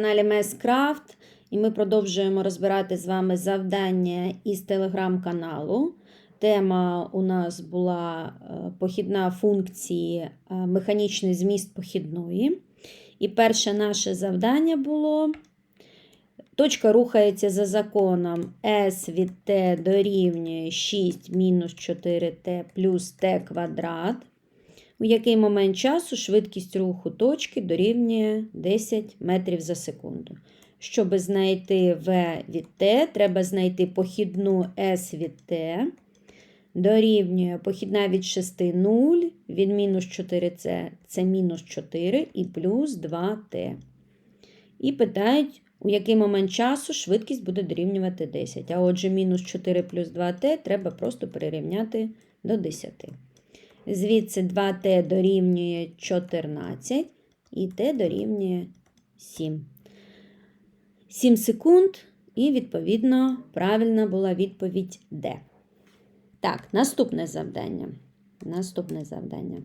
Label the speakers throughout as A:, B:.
A: каналі Mescraft і ми продовжуємо розбирати з вами завдання із телеграм-каналу. Тема у нас була е, похідна функції, е, механічний зміст похідної. І перше наше завдання було. Точка рухається за законом S від t дорівнює 6 мінус 4t плюс t квадрат у який момент часу швидкість руху точки дорівнює 10 метрів за секунду. Щоб знайти v від t, треба знайти похідну S від t. Дорівнює похідна від 6 0, від мінус 4 це, це мінус 4 і плюс 2t. І питають, у який момент часу швидкість буде дорівнювати 10. А отже, мінус 4 плюс 2t треба просто перерівняти до 10. Звідси 2t дорівнює 14 і t дорівнює 7. 7 секунд, і, відповідно, правильна була відповідь D. Так, наступне завдання. Наступне завдання.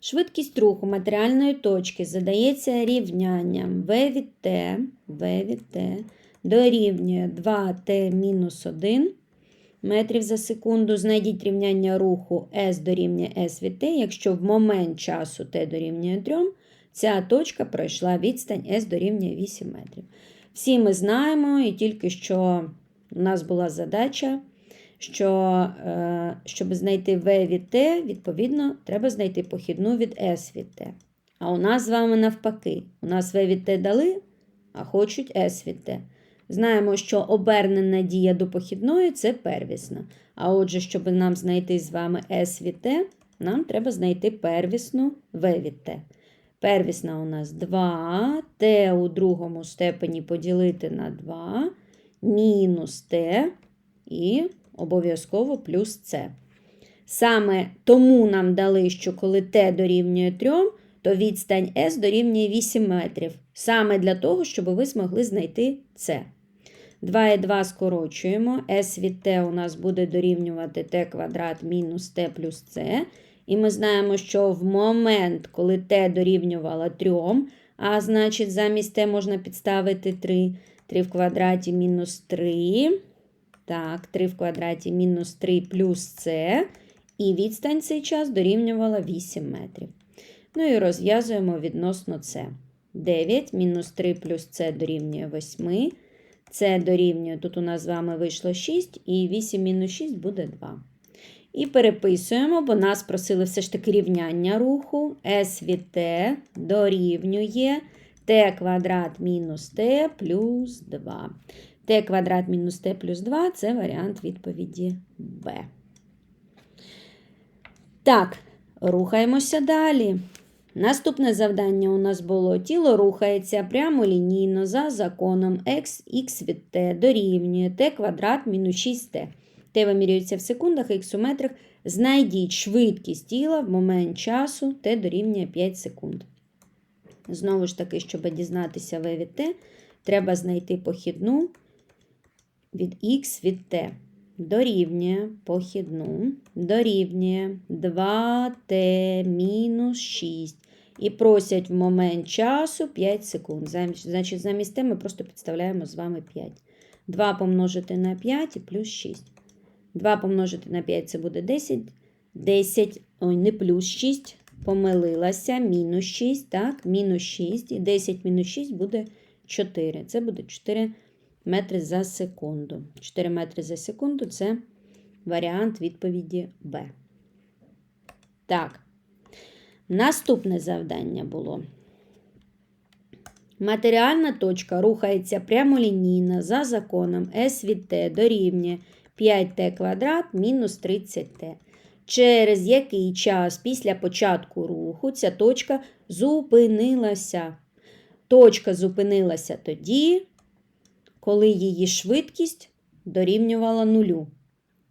A: Швидкість руху матеріальної точки задається рівнянням v від t, v від t дорівнює 2t мінус 1 метрів за секунду. Знайдіть рівняння руху S дорівнює S від T, якщо в момент часу T дорівнює 3, ця точка пройшла відстань S дорівнює 8 метрів. Всі ми знаємо, і тільки що у нас була задача, що е, щоб знайти V від T, відповідно, треба знайти похідну від S від T. А у нас з вами навпаки. У нас V від T дали, а хочуть S від T. Знаємо, що обернена дія до похідної це первісна. А отже, щоб нам знайти з вами S від T, нам треба знайти первісну V від T. Первісна у нас 2, T у другому степені поділити на 2, мінус T і обов'язково плюс С. Саме тому нам дали, що коли T дорівнює 3, то відстань S дорівнює 8 метрів. Саме для того, щоб ви змогли знайти С. 2 і 2 скорочуємо. S від t у нас буде дорівнювати t квадрат мінус t плюс c. І ми знаємо, що в момент, коли t дорівнювало 3, а значить, замість t можна підставити 3. 3 в квадраті мінус 3. Так, 3 в квадраті мінус 3 плюс c. І відстань цей час дорівнювала 8 метрів. Ну і розв'язуємо відносно c. 9 мінус 3 плюс c дорівнює 8. Це дорівнює, тут у нас з вами вийшло 6, і 8 мінус 6 буде 2. І переписуємо, бо нас просили все ж таки рівняння руху. S від t дорівнює t квадрат мінус t плюс 2. t квадрат мінус t плюс 2 це варіант відповіді B. Так, рухаємося далі. Наступне завдання у нас було: тіло рухається прямолінійно за законом x, x від t дорівнює t квадрат мінус 6t. T вимірюється в секундах, x у метрах. Знайдіть швидкість тіла в момент часу t дорівнює 5 секунд. Знову ж таки, щоб дізнатися v від t, треба знайти похідну від x від t. Дорівнює похідну, дорівнює 2t мінус 6 і просять в момент часу 5 секунд. Значить, замість те ми просто підставляємо з вами 5. 2 помножити на 5 і плюс 6. 2 помножити на 5 це буде 10. 10, ой, не плюс 6, помилилася, мінус 6, так, мінус 6. І 10 мінус 6 буде 4. Це буде 4 метри за секунду. 4 метри за секунду це варіант відповіді Б. Так. Наступне завдання було. Матеріальна точка рухається прямолінійно за законом S від T дорівнює 5t квадрат мінус 30t. Через який час після початку руху ця точка зупинилася. Точка зупинилася тоді, коли її швидкість дорівнювала нулю.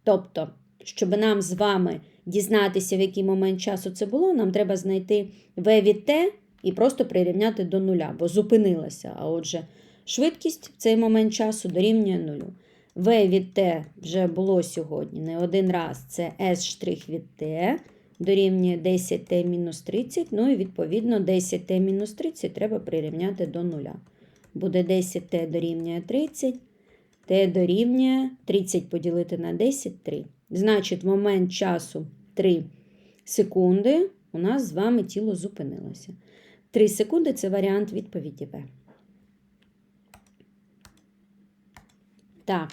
A: Тобто, щоб нам з вами дізнатися, в який момент часу це було, нам треба знайти v від t і просто прирівняти до нуля, бо зупинилася. А отже, швидкість в цей момент часу дорівнює нулю. v від t вже було сьогодні не один раз це S' від t. дорівнює 10t-30. ну і відповідно 10t-30 треба прирівняти до нуля. Буде 10t дорівнює 30, t дорівнює 30 поділити на 10 – 3. Значить, в момент часу 3 секунди у нас з вами тіло зупинилося. 3 секунди це варіант відповіді В. Так.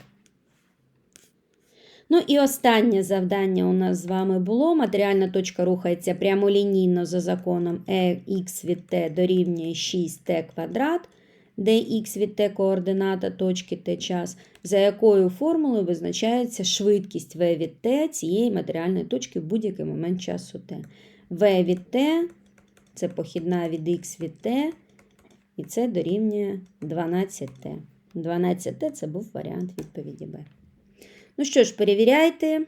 A: Ну і останнє завдання у нас з вами було. Матеріальна точка рухається прямолінійно за законом Ex від t дорівнює 6t квадрат, де x від t координата точки t час, за якою формулою визначається швидкість v від t цієї матеріальної точки в будь-який момент часу t. v від t це похідна від x від t, і це дорівнює 12t. 12t це був варіант відповіді Б. Ну що ж, перевіряйте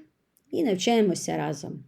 A: і навчаємося разом.